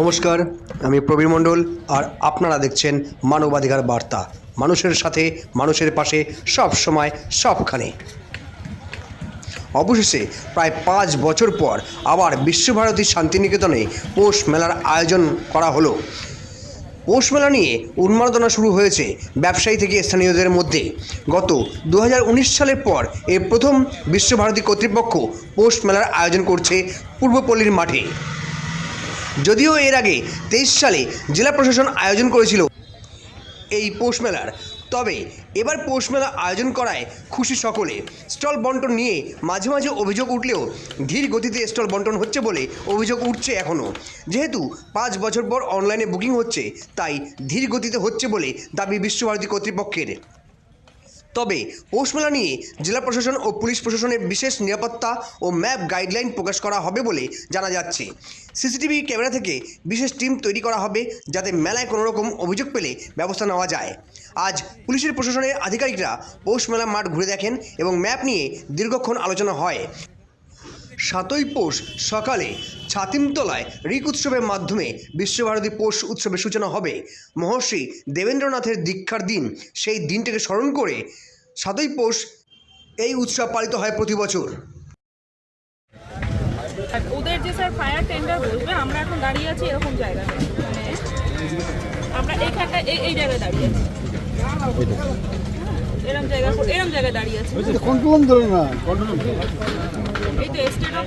নমস্কার, আমি প্রবীর মণ্ডল আর আপনারা দেখছেন মানবাধিকার বার্তা। মানুষের সাথে, মানুষের পাশে, সব সময়, সবখানে। অবশেষে প্রায় পাঁচ বছর পর আবার বিশ্বভারতী শান্তিনিকেতনে পৌষ মেলার আয়োজন করা হলো। পৌষ মেলা নিয়ে উন্মাদনা শুরু হয়েছে ব্যবসায়ী থেকে স্থানীয়দের মধ্যে। গত দু হাজার উনিশ সালের পর এই প্রথম বিশ্বভারতী কর্তৃপক্ষ পৌষ মেলার আয়োজন করছে পূর্বপল্লীর মাঠে। যদিও এর আগে তেইশ সালে জেলা প্রশাসন আয়োজন করেছিল এই পৌষ মেলার। তবে এবার পৌষ মেলা আয়োজন করায় খুশি সকলে। স্টল বন্টন নিয়ে মাঝে মাঝে অভিযোগ উঠলেও ধীর গতিতে স্টল বন্টন হচ্ছে বলে অভিযোগ উঠছে এখনও যেহেতু পাঁচ বছর পর অনলাইনে বুকিং হচ্ছে, তাই ধীর গতিতে হচ্ছে বলে দাবি বিশ্বভারতী কর্তৃপক্ষের। তবে পৌষ মেলা নিয়ে জেলা প্রশাসন ও পুলিশ প্রশাসনের বিশেষ নিরাপত্তা ও ম্যাপ গাইডলাইন প্রকাশ করা হবে বলে জানা যাচ্ছে। সিসিটিভি ক্যামেরা থেকে বিশেষ টিম তৈরি করা হবে যাতে মেলায় কোনো রকম অভিযোগ পেলে ব্যবস্থা নেওয়া যায়। আজ পুলিশের প্রশাসনের আধিকারিকরা পৌষ মেলা মাঠ ঘুরে দেখেন এবং ম্যাপ নিয়ে দীর্ঘক্ষণ আলোচনা হয়। সাতই পৌষ সকালে ছাতিমতলায় রিক উৎসবের মাধ্যমে বিশ্বভারতী পৌষ উৎসবের সূচনা হবে। মহর্ষি দেবেন্দ্রনাথের দীক্ষার দিন সেই দিনটাকে স্মরণ করে সাতই পৌষ এই উৎসব পালিত হয় প্রতি বছর। ওদের যে স্যার ফায়ার টেন্ডার আমরা এখন দাঁড়িয়ে আছি এরকম মানে আমরা এই জায়গায় দাঁড়িয়ে আছি। এরকম জায়গা এরকম জায়গায় দাঁড়িয়ে আছে কন্ট্রোল ধরে না কন্ট্রোল এই তো স্টেট অফ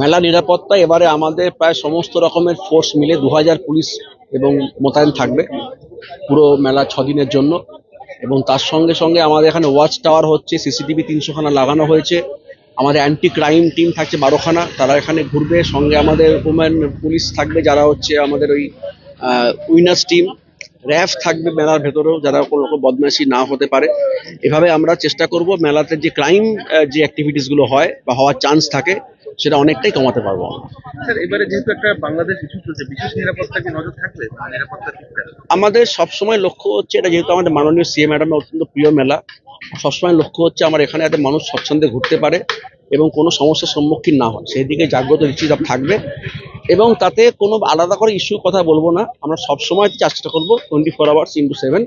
মেলা নিরাপত্তা এবারে আমাদের প্রায় সমস্ত রকমের ফোর্স মিলে দু হাজার পুলিশ এবং মোতায়েন থাকবে পুরো মেলা ছদিনের জন্য। এবং তার সঙ্গে সঙ্গে আমাদের এখানে ওয়াচ টাওয়ার হচ্ছে সিসিটিভি তিনশোখানা লাগানো হয়েছে। আমাদের অ্যান্টি ক্রাইম টিম থাকছে বারোখানা, তারা এখানে ঘুরবে। সঙ্গে আমাদের উমেন পুলিশ থাকবে, যারা হচ্ছে আমাদের ওই উইনার্স টিম র্যাফ থাকবে মেলার ভেতরেও যারা কোনো রকম বদমাশি না হতে পারে। এভাবে আমরা চেষ্টা করব মেলাতে যে ক্রাইম যে অ্যাক্টিভিটিসগুলো হয় বা হওয়ার চান্স থাকে সেটা অনেকটাই কমাতে পারব স্যার এবারে যেহেতু একটা বাংলাদেশ ইস্যু চলছে বিশেষ নিরাপত্তা কি নজর থাকবে? নিরাপত্তা আমাদের সবসময় লক্ষ্য হচ্ছে এটা যেহেতু আমাদের মাননীয় সিএম ম্যাডামের অত্যন্ত প্রিয় মেলা সবসময় লক্ষ্য হচ্ছে আমার এখানে যাতে মানুষ স্বচ্ছন্দে ঘুরতে পারে এবং কোনো সমস্যার সম্মুখীন না হয় সেই দিকে জাগ্রত দৃষ্টিচাপ থাকবে। এবং তাতে কোনো আলাদা করে ইস্যুর কথা বলব না। আমরা সবসময় চেষ্টা করব twenty four hours into seven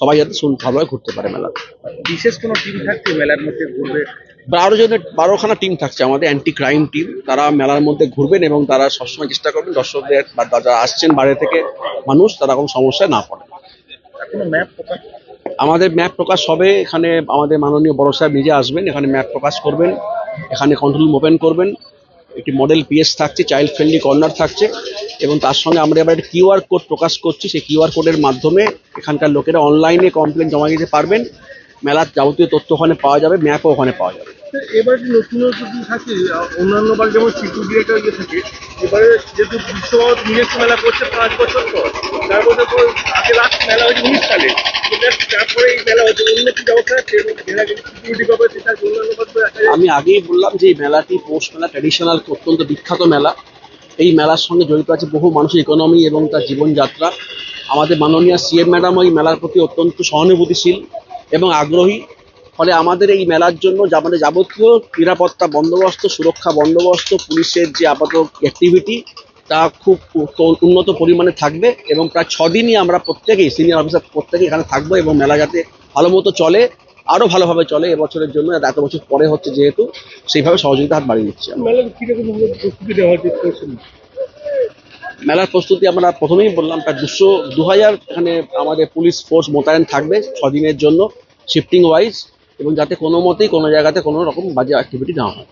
সবাই যাতে শুন ভালোভাবে ঘুরতে পারে মেলা বিশেষ কোনো টিম থাকছে মেলার মধ্যে ঘুরবে? বারো জনের বারোখানা টিম থাকছে আমাদের অ্যান্টি ক্রাইম টিম তারা মেলার মধ্যে ঘুরবেন এবং তারা সবসময় চেষ্টা করবেন দর্শকদের বা যারা আসছেন বাইরে থেকে মানুষ তারা কোনো সমস্যায় না পড়ে। কোনো ম্যাপ প্রকাশ আমাদের ম্যাপ প্রকাশ হবে। এখানে আমাদের মাননীয় বড় সাহেব নিজে আসবেন। এখানে ম্যাপ প্রকাশ করবেন। এখানে কন্ট্রোল ওপেন করবেন। একটি মডেল পিএস থাকছে চাইল্ড ফ্রেন্ডলি কর্নার থাকছে এবং তার সঙ্গে আমরা এবার একটা কিউআর কোড প্রকাশ করছি। সেই কিউআর কোডের মাধ্যমে এখানকার লোকেরা অনলাইনে কমপ্লেন জমা দিতে পারবেন। মেলার যাবতীয় তথ্য ওখানে পাওয়া যাবে ম্যাপও ওখানে পাওয়া যাবে। এবার যে নতুনত্ব থাকে, অন্যান্য সালে আমি আগেই বললাম যে এই মেলাটি পৌষ মেলা ট্র্যাডিশনাল অত্যন্ত বিখ্যাত মেলা। এই মেলার সঙ্গে জড়িত আছে বহু মানুষের ইকোনমি এবং তার জীবনযাত্রা। আমাদের মাননীয় সিএম ম্যাডাম এই মেলার প্রতি অত্যন্ত সহানুভূতিশীল এবং আগ্রহী। ফলে আমাদের এই মেলার জন্য আমাদের যাবতীয় নিরাপত্তা বন্দোবস্ত, সুরক্ষা বন্দোবস্ত, পুলিশের যে আপাতত অ্যাক্টিভিটি তা খুব উন্নত পরিমাণে থাকবে এবং প্রায় ছদিনই আমরা প্রত্যেকেই সিনিয়র অফিসার প্রত্যেকেই এখানে থাকব এবং মেলা যাতে ভালো মতো চলে আরও ভালোভাবে চলে এবছরের জন্য এত বছর পরে হচ্ছে যেহেতু সেইভাবে সহযোগিতা হাত বাড়িয়ে দিচ্ছি মেলার প্রস্তুতি আমরা প্রথমেই বললাম প্রায় দুশো দু হাজার এখানে আমাদের পুলিশ ফোর্স মোতায়েন থাকবে ছদিনের জন্য শিফটিং ওয়াইজ এবং যাতে কোনো মতেই কোনো জায়গাতে কোনো রকম বাজে অ্যাক্টিভিটি না হয়।